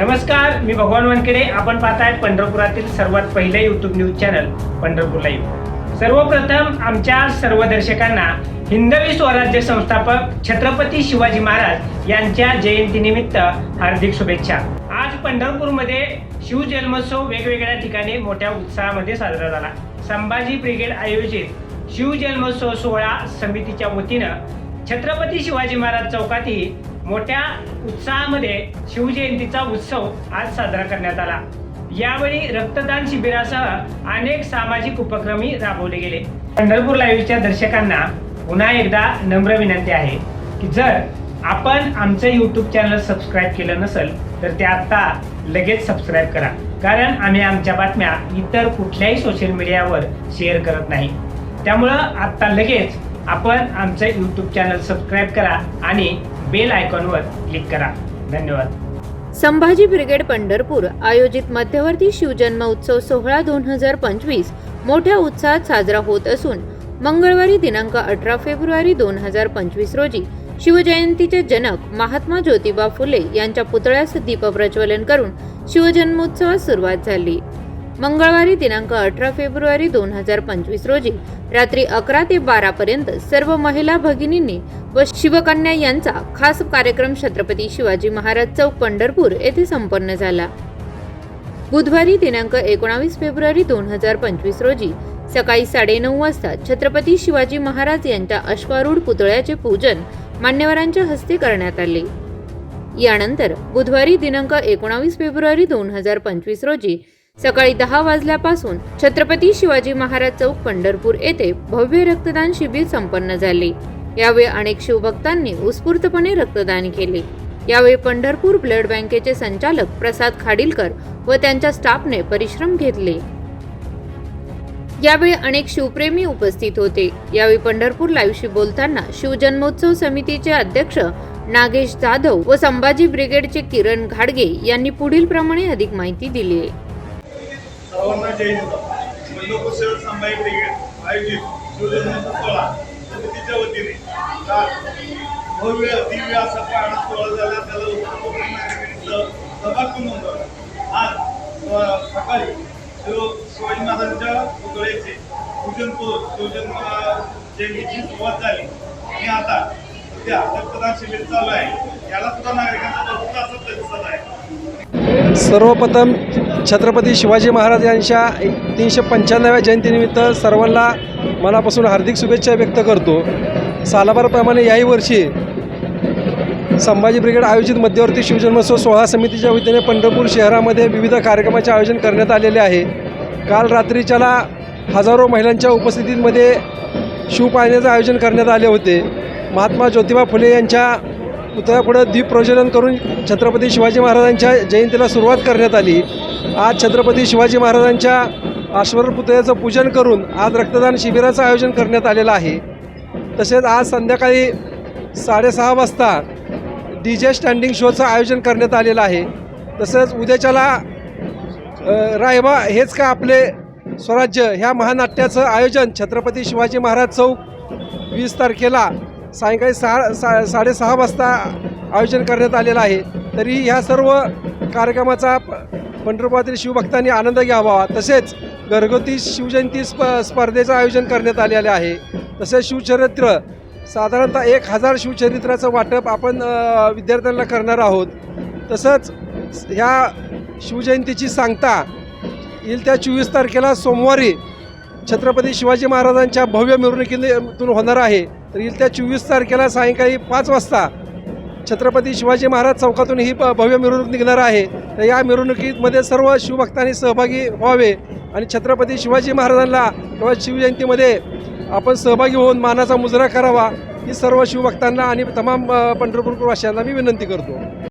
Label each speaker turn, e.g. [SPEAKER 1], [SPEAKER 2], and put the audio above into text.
[SPEAKER 1] नमस्कार मी भगवान वानखेडे. आपण पाहताय पंढरपुरातील सर्वात पहिले YouTube news channel Pandharpur live सर्वप्रथम आमच्या सर्व दर्शकांना हिंदवी स्वराज्य संस्थापक छत्रपती शिवाजी महाराज यांच्या जयंतीनिमित्त हार्दिक शुभेच्छा. आज पंढरपूरमध्ये शिवजन्मोत्सव वेगवेगळ्या ठिकाणी मोठ्या उत्साहामध्ये साजरा झाला. संभाजी ब्रिगेड आयोजित शिवजन्मोत्सव सोहळा समितीच्या वतीनं छत्रपती शिवाजी महाराज चौकातही मोठ्या उत्साहामध्ये शिवजयंतीचा उत्सव आज साजरा करण्यात आला. यावेळी रक्तदान शिबिरासह अनेक सामाजिक उपक्रमही राबवले गेले. पंढरपूर लाईव्हच्या दर्शकांना पुन्हा एकदा नम्र विनंती आहे की जर आपण आमचं यूट्यूब चॅनल सबस्क्राईब केलं नसेल तर ते आता लगेच सबस्क्राईब करा. कारण आम्ही आमच्या बातम्या इतर कुठल्याही सोशल मीडियावर शेअर करत नाही. त्यामुळं आत्ता लगेच आपण आमचं यूट्यूब चॅनल सबस्क्राईब करा आणि बेल आयकॉनवर क्लिक करा. धन्यवाद.
[SPEAKER 2] संभाजी ब्रिगेड पंढरपूर आयोजित मध्यवर्ती शिवजन्म उत्सव सोहळा दोन हजार पंचवीस मोठ्या उत्साहात साजरा होत असून मंगळवारी दिनांक अठरा फेब्रुवारी दोन हजार पंचवीस रोजी शिवजयंतीचे जनक महात्मा ज्योतिबा फुले यांच्या पुतळ्यास दीपप्रज्वलन करून शिवजन्मोत्सवास सुरुवात झाली. मंगळवारी दिनांक अठरा फेब्रुवारी दोन हजार पंचवीस रोजी रात्री अकरा ते बारा पर्यंत सर्व महिला भगिनींनी व शिवकन्या यांचा खास कार्यक्रम छत्रपती शिवाजी महाराज चौक पंढरपूर येथे संपन्न झाला. बुधवारी दिनांक एकोणावीस फेब्रुवारी दोन हजार पंचवीस रोजी सकाळी साडेनऊ वाजता छत्रपती शिवाजी महाराज यांच्या अश्वारूढ पुतळ्याचे पूजन मान्यवरांच्या हस्ते करण्यात आले. यानंतर बुधवारी दिनांक एकोणावीस फेब्रुवारी दोन हजार पंचवीस रोजी सकाळी दहा वाजल्यापासून छत्रपती शिवाजी महाराज चौक पंढरपूर येथे भव्य रक्तदान शिबिर संपन्न झाले. यावेळी अनेक शिवभक्तांनी उत्स्फूर्तपणे रक्तदान केले. यावेळी पंढरपूर ब्लड बँकेचे संचालक प्रसाद खाडीलकर व त्यांच्या स्टाफने परिश्रम घेतले. यावेळी अनेक शिवप्रेमी उपस्थित होते. यावेळी पंढरपूर लाईव्हशी बोलताना शिवजन्मोत्सव समितीचे अध्यक्ष नागेश जाधव व संभाजी ब्रिगेडचे किरण घाडगे यांनी पुढील प्रमाणे अधिक माहिती दिली. आहे
[SPEAKER 3] सर्वांना जय हिंद. बंडोपूर शहर संभाजी ब्रिगेड आयोजित शिवजन्मोत्सव सोहळा समितीच्या वतीने. काल भव्य दिव्य असा पाळणा सोहळा झाला. त्याला उत्तम नागरिकांचं सहभाग नोंदवलं. आज सकाळी शिव शिवाजी महाराजांच्या पुतळ्याचे पूजन करून शिवजन्म जयंतीची सुरुवात झाली. आणि आता सध्या रक्तदान शिबिर चालू आहे. याला सुद्धा नागरिकांचा भरपूर असा प्रतिसाद आहे.
[SPEAKER 4] सर्वप्रथम छत्रपती शिवाजी महाराज यांच्या तीनशे पंच्याण्णव्या जयंतीनिमित्त सर्वांना मनापासून हार्दिक शुभेच्छा व्यक्त करतो. सालाबारप्रमाणे याही वर्षी संभाजी ब्रिगेड आयोजित मध्यवर्ती शिवजन्मोत्सव सोहळा समितीच्या वतीने पंढरपूर शहरामध्ये विविध कार्यक्रमाचे आयोजन करण्यात आलेले आहे. काल रात्रीच्याला हजारो महिलांच्या उपस्थितीमध्ये शिवपाळण्याचं आयोजन करण्यात आले होते. महात्मा ज्योतिबा फुले यांच्या पुतळ्यापुढं द्वीप प्रज्वलन करून छत्रपती शिवाजी महाराजांच्या जयंतीला सुरुवात करण्यात आली. आज छत्रपती शिवाजी महाराजांच्या आश्वर पुतळ्याचं पूजन करून आज रक्तदान शिबिराचं आयोजन करण्यात आलेलं आहे. तसेच आज संध्याकाळी साडेसहा वाजता डी जे स्टँडिंग शोचं आयोजन करण्यात आलेलं आहे. तसंच उद्याच्याला रायबा हेच का आपले स्वराज्य ह्या महानाट्याचं आयोजन छत्रपती शिवाजी महाराज चौक वीस तारखेला सायंकाळी सहा सा साडेसहा वाजता आयोजन करण्यात आलेलं आहे. तरी ह्या सर्व कार्यक्रमाचा पंढरपुरातील शिवभक्तांनी आनंद घ्यावा. तसेच घरगुती शिवजयंती स्प स्पर्धेचं आयोजन करण्यात आलेले आहे. तसेच शिवचरित्र साधारणतः एक हजार शिवचरित्राचं वाटप आपण विद्यार्थ्यांना करणार आहोत. तसंच ह्या शिवजयंतीची सांगता येईल त्या चोवीस तारखेला सोमवारी छत्रपती शिवाजी महाराजांच्या भव्य मिरवणुकीतून होणार आहे. तर येईल त्या चोवीस तारखेला सायंकाळी पाच वाजता छत्रपती शिवाजी महाराज चौकातून ही भव्य मिरवणूक निघणार आहे. तर या मिरवणुकीमध्ये सर्व शिवभक्तांनी सहभागी व्हावे आणि छत्रपती शिवाजी महाराजांना किंवा शिवजयंतीमध्ये आपण सहभागी होऊन मानाचा मुजरा करावा ही सर्व शिवभक्तांना आणि तमाम पंढरपूरवासियांना मी विनंती करतो.